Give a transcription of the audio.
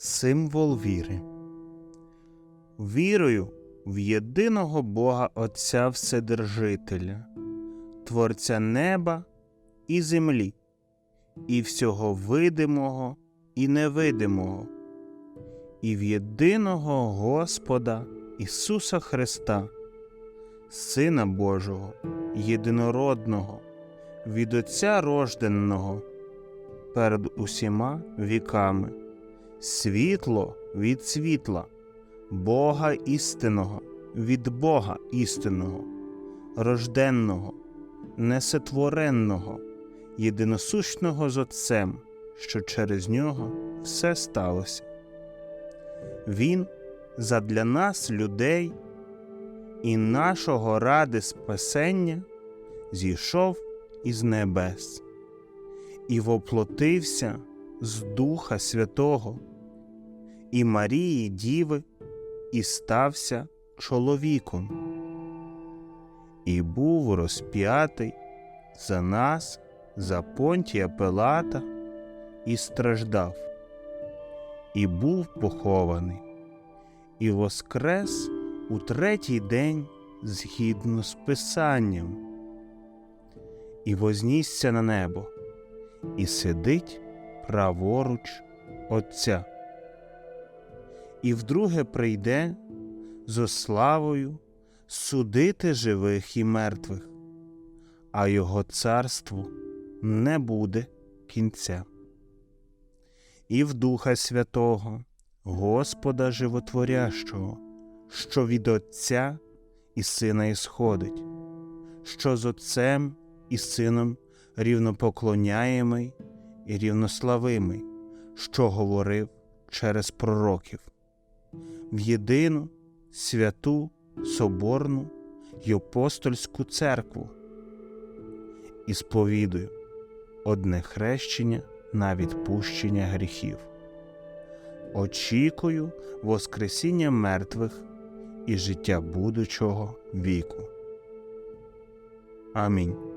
Символ віри. Вірою в єдиного Бога Отця Вседержителя, Творця неба і землі, і всього видимого і невидимого, і в єдиного Господа Ісуса Христа, Сина Божого, єдинородного, від Отця рожденого, перед усіма віками, світло від світла, Бога істинного від Бога істинного, рожденного, несотворенного, єдиносущного з Отцем, що через нього все сталося. Він задля нас, людей, і нашого ради спасення зійшов із небес і воплотився з Духа Святого. І Марії Діви, і стався чоловіком, і був розп'ятий за нас, за Понтія Пилата, і страждав, і був похований, і воскрес у третій день згідно з Писанням, і вознісся на небо, і сидить праворуч Отця. І вдруге прийде зо славою судити живих і мертвих, а його царству не буде кінця. І в Духа Святого, Господа Животворящого, що від Отця і Сина ісходить, що з Отцем і Сином рівнопоклоняємий і рівнославимий, що говорив через пророків, в єдину святу Соборну й апостольську церкву і сповідую одне хрещення на відпущення гріхів. Очікую Воскресіння мертвих і життя будучого віку. Амінь.